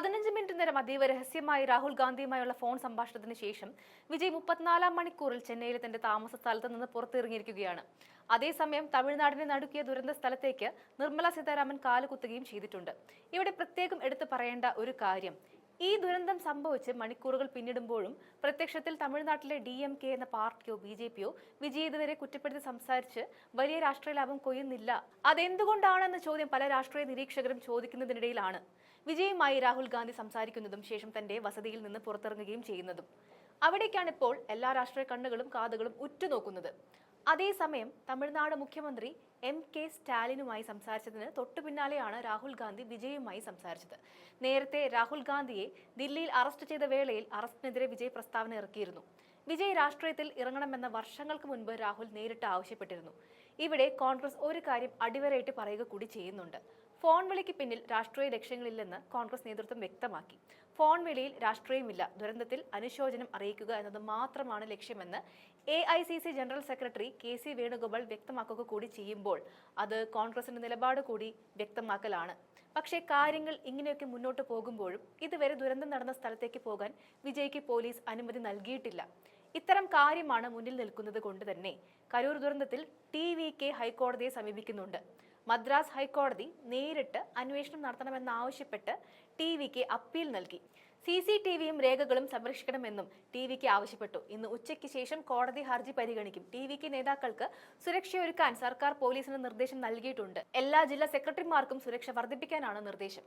പതിനഞ്ച് മിനിറ്റ് നേരം അതീവ രഹസ്യമായി രാഹുൽ ഗാന്ധിയുമായുള്ള ഫോൺ സംഭാഷണത്തിന് ശേഷം വിജയ് മുപ്പത്തിനാലാം മണിക്കൂറിൽ ചെന്നൈയിലെ തന്റെ താമസ സ്ഥലത്ത് നിന്ന് പുറത്തിറങ്ങിയിരിക്കുകയാണ്. അതേസമയം തമിഴ്നാടിനെ നടുക്കിയ ദുരന്ത സ്ഥലത്തേക്ക് നിർമ്മല സീതാരാമൻ കാലുകുത്തുകയും ചെയ്തിട്ടുണ്ട്. ഇവിടെ പ്രത്യേകം എടുത്തു പറയേണ്ട ഒരു കാര്യം ഈ ദുരന്തം സംഭവിച്ച് മണിക്കൂറുകൾ പിന്നിടുമ്പോഴും പ്രത്യക്ഷത്തിൽ തമിഴ്നാട്ടിലെ ഡി എം കെ എന്ന പാർട്ടിയോ ബി ജെ പിയോ വിജയ് ഇതുവരെ കുറ്റപ്പെടുത്തി സംസാരിച്ച് വലിയ രാഷ്ട്രീയ ലാഭം കൊയ്യുന്നില്ല. അതെന്തുകൊണ്ടാണെന്ന ചോദ്യം പല രാഷ്ട്രീയ നിരീക്ഷകരും ചോദിക്കുന്നതിനിടയിലാണ്. വിജയുമായി രാഹുൽ ഗാന്ധി സംസാരിക്കുന്നതും ശേഷം തന്റെ വസതിയിൽ നിന്ന് പുറത്തിറങ്ങുകയും ചെയ്യുന്നതും. അവിടേക്കാണ് ഇപ്പോൾ എല്ലാ രാഷ്ട്രീയ കണ്ണുകളും കാതുകളും ഉറ്റുനോക്കുന്നത്. അതേസമയം തമിഴ്നാട് മുഖ്യമന്ത്രി എം കെ സ്റ്റാലിനുമായി സംസാരിച്ചതിന് തൊട്ടു പിന്നാലെയാണ് രാഹുൽ ഗാന്ധി വിജയുമായി സംസാരിച്ചത്. നേരത്തെ രാഹുൽ ഗാന്ധിയെ ദില്ലിയിൽ അറസ്റ്റ് ചെയ്ത വേളയിൽ അറസ്റ്റിനെതിരെ വിജയ് പ്രസ്താവന ഇറക്കിയിരുന്നു. വിജയ് രാഷ്ട്രീയത്തിൽ ഇറങ്ങണമെന്ന വർഷങ്ങൾക്ക് മുൻപ് രാഹുൽ നേരിട്ട് ആവശ്യപ്പെട്ടിരുന്നു. ഇവിടെ കോൺഗ്രസ് ഒരു കാര്യം അടിവരയിട്ട് പറയുക കൂടി ചെയ്യുന്നുണ്ട്. ഫോൺ വിളിക്ക് പിന്നിൽ രാഷ്ട്രീയ ലക്ഷ്യങ്ങളില്ലെന്ന് കോൺഗ്രസ് നേതൃത്വം വ്യക്തമാക്കി. ഫോൺ വിളിയിൽ രാഷ്ട്രീയമില്ല. ദുരന്തത്തിൽ അനുശോചനം അറിയിക്കുക എന്നത് മാത്രമാണ് ലക്ഷ്യമെന്ന് A I C C general secretary K C Venugopal വ്യക്തമാക്കുക കൂടി ചെയ്യുമ്പോൾ അത് കോൺഗ്രസിന്റെ നിലപാട് കൂടി വ്യക്തമാക്കലാണ്. പക്ഷേ കാര്യങ്ങൾ ഇങ്ങനെയൊക്കെ മുന്നോട്ട് പോകുമ്പോഴും ഇതുവരെ ദുരന്തം നടന്ന സ്ഥലത്തേക്ക് പോകാൻ വിജയ്ക്ക് പോലീസ് അനുമതി നൽകിയിട്ടില്ല. ഇത്തരം കാര്യമാണ് മുന്നിൽ നിൽക്കുന്നത് കൊണ്ട് തന്നെ. കരൂർ ദുരന്തത്തിൽ ടി വി കെ ഹൈക്കോടതിയെ സമീപിക്കുന്നുണ്ട്. മദ്രാസ് ഹൈക്കോടതി നേരിട്ട് അന്വേഷണം നടത്തണമെന്നാവശ്യപ്പെട്ട് ടി വിക്ക് അപ്പീൽ നൽകി. സി സി ടി വിയും രേഖകളും സംരക്ഷിക്കണമെന്നും ടി വിക്ക് ആവശ്യപ്പെട്ടു. ഇന്ന് ഉച്ചയ്ക്ക് ശേഷം കോടതി ഹർജി പരിഗണിക്കും. ടി വിക്ക് നേതാക്കൾക്ക് സുരക്ഷയൊരുക്കാൻ സർക്കാർ പോലീസിന് നിർദ്ദേശം നൽകിയിട്ടുണ്ട്. എല്ലാ ജില്ലാ സെക്രട്ടറിമാർക്കും സുരക്ഷ വർദ്ധിപ്പിക്കാനാണ് നിർദ്ദേശം.